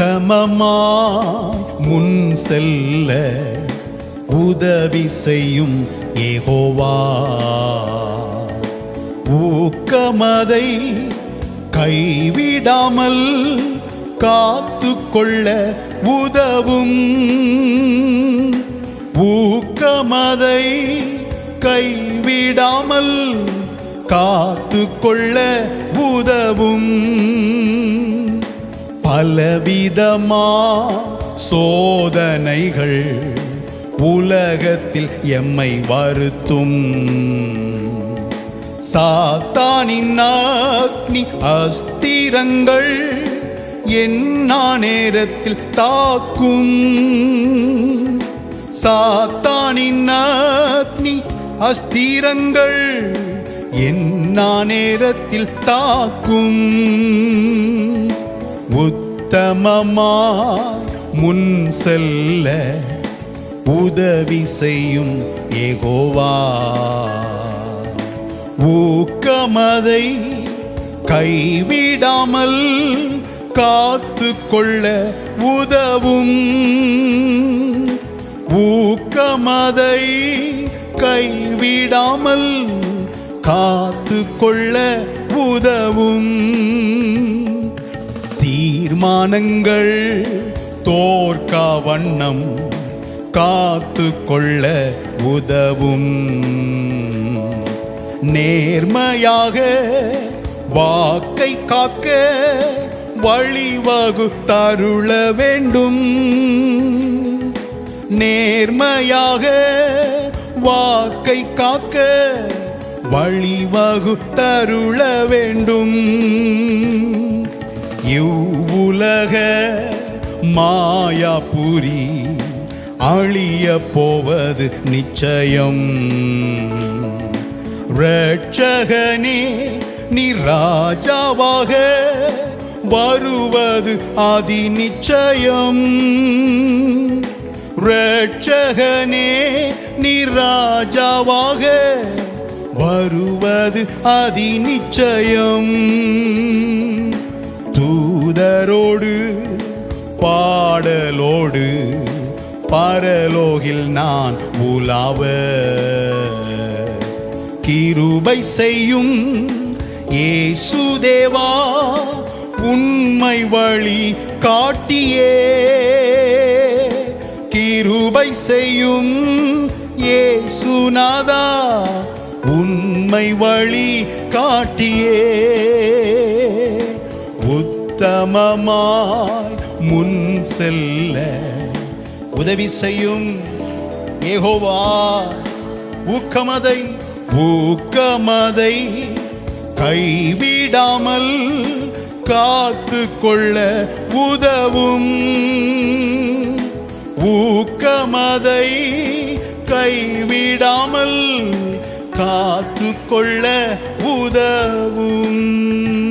உத்தமமாய் முன் செல்ல உதவி செய்யும் ஏகோவா. ஊக்கமதை கைவிடாமல் காத்து கொள்ள உதவும். ஊக்கமதை கைவிடாமல் காத்து கொள்ள உதவும். பலவிதமா சோதனைகள் உலகத்தில் எம்மை வருத்தும். சாத்தானின் அக்னி அஸ்திரங்கள் என்ன நேரத்தில் தாக்கும். சாத்தானின் அக்னி அஸ்திரங்கள் என்ன நேரத்தில் தாக்கும். உத்தமமாய் முன் செல்ல உதவி செய்யும் ஏகோவா. ஊக்கமதை கைவிடாமல் காத்து கொள்ள உதவும். ஊக்கமதை கைவிடாமல் காத்து கொள்ள உதவும். தீர்மானங்கள் தோற்கா வண்ணம் காத்து கொள்ள உதவும். நேர்மையாக வாக்கை காக்க வழிவகு தருள வேண்டும். நேர்மையாக வாக்கை காக்க வழிவகு தருள வேண்டும். இவ்வுலக மாயாபுரி அழிய போவது நிச்சயம். ரட்சகனே நீ ராஜாவாக வருவது அதி நிச்சயம் ரட்சகனே நீ ராஜாவாக வருவது அதி நிச்சயம் தூதரோடு பாடலோடு பரலோகில் நான் உலாவ. கிருபை செய்யும் ஏசுதேவா உண்மை வழி காட்டியே. கிருபை செய்யும் ஏசுநாதா உண்மை வழி காட்டியே. உத்தமமாய் முன் செல்ல. உதவி செய்யும் ஏகோவா ஊக்கமதை ஊக்கமதை கைவிடாமல் காத்து கொள்ள உதவும். ஊக்கமதை கைவிடாமல் காத்து கொள்ள உதவும்.